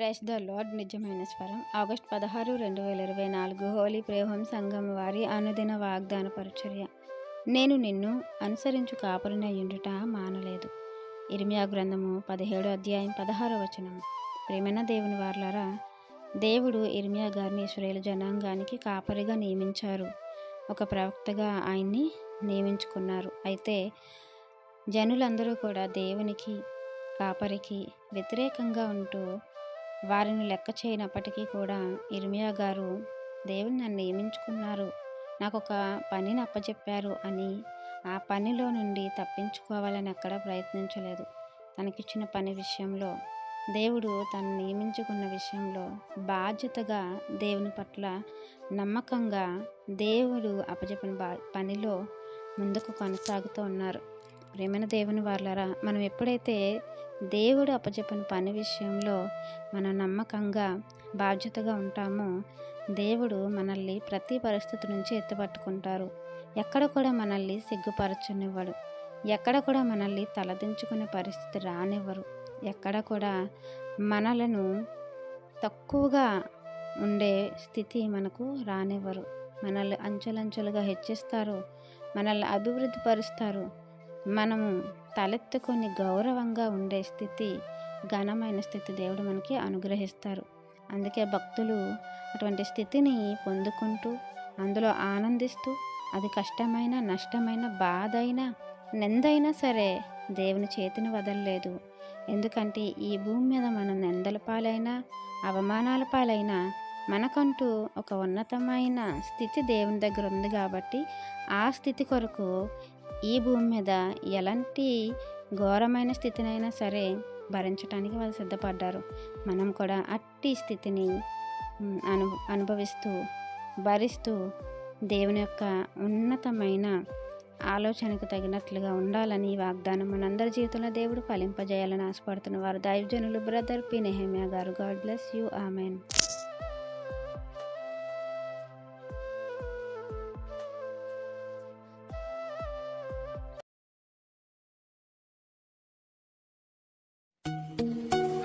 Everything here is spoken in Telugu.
ప్రైస్ ద లార్డ్ నిజమైన స్వరం. ఆగస్ట్ పదహారు రెండు వేల ఇరవై నాలుగు హోలీ ప్రేహం సంఘం వారి అనుదిన వాగ్దాన పరిచర్య. నేను నిన్ను అనుసరించు కాపురనయ్యుండుట మానలేదు. ఇర్మియా గ్రంథము పదిహేడు అధ్యాయం పదహారో వచనం. ప్రేమైన దేవుని వార్లారా దేవుడు ఇర్మియా గారిని ఇస్రాయేల్ జనాంగానికి కాపరిగా నియమించారు. ఒక ప్రవక్తగా ఆయన్ని నియమించుకున్నారు. అయితే జనులందరూ కూడా దేవునికి కాపరికి వ్యతిరేకంగా ఉంటూ వారిని లెక్క చేయనప్పటికీ కూడా ఇర్మియా గారు దేవుని నన్ను నియమించుకున్నారు. నాకు ఒక పనిని అప్పచెప్పారు అని ఆ పనిలో నుండి తప్పించుకోవాలని ఎక్కడా ప్రయత్నించలేదు. తనకిచ్చిన పని విషయంలో దేవుడు తను నియమించుకున్న విషయంలో బాధ్యతగా దేవుని పట్ల నమ్మకంగా దేవుడు అప్పచెప్పిన బా పనిలో ముందుకు కొనసాగుతూ ఉన్నారు. ప్రేమైన దేవుని వాళ్ళరా మనం ఎప్పుడైతే దేవుడు అప్పచెప్పిన పని విషయంలో మనం నమ్మకంగా బాధ్యతగా ఉంటామో దేవుడు మనల్ని ప్రతి పరిస్థితి నుంచి ఎత్తుపట్టుకుంటారు. ఎక్కడ కూడా మనల్ని సిగ్గుపరచనివ్వడు. ఎక్కడ కూడా మనల్ని తలదించుకునే పరిస్థితి రానివ్వరు. ఎక్కడ కూడా మనలను తక్కువగా ఉండే స్థితి మనకు రానివ్వరు. మనల్ని అంచెలంచెలుగా హెచ్చిస్తారు. మనల్ని అభివృద్ధి పరుస్తారు. మనము తలెత్తుకొని గౌరవంగా ఉండే స్థితి ఘనమైన స్థితి దేవుడు మనకి అనుగ్రహిస్తారు. అందుకే భక్తులు అటువంటి స్థితిని పొందుకుంటూ అందులో ఆనందిస్తూ అది కష్టమైన నష్టమైన బాధ అయినా నిందైనా సరే దేవుని చేతిని వదలలేదు. ఎందుకంటే ఈ భూమి మీద మనం నిందల పాలైనా అవమానాల పాలైనా మనకంటూ ఒక ఉన్నతమైన స్థితి దేవుని దగ్గర ఉంది కాబట్టి ఆ స్థితి కొరకు ఈ భూమి మీద ఎలాంటి ఘోరమైన స్థితినైనా సరే భరించడానికి వాళ్ళు సిద్ధపడ్డారు. మనం కూడా అట్టి స్థితిని అను అనుభవిస్తూ భరిస్తూ దేవుని యొక్క ఉన్నతమైన ఆలోచనకు తగినట్లుగా ఉండాలని వాగ్దానం మనందరి జీవితంలో దేవుడు ఫలింపజేయాలని ఆశపడుతున్న వారు. దైవజనులు brother P. Nehemiah garu. God bless you. Amen.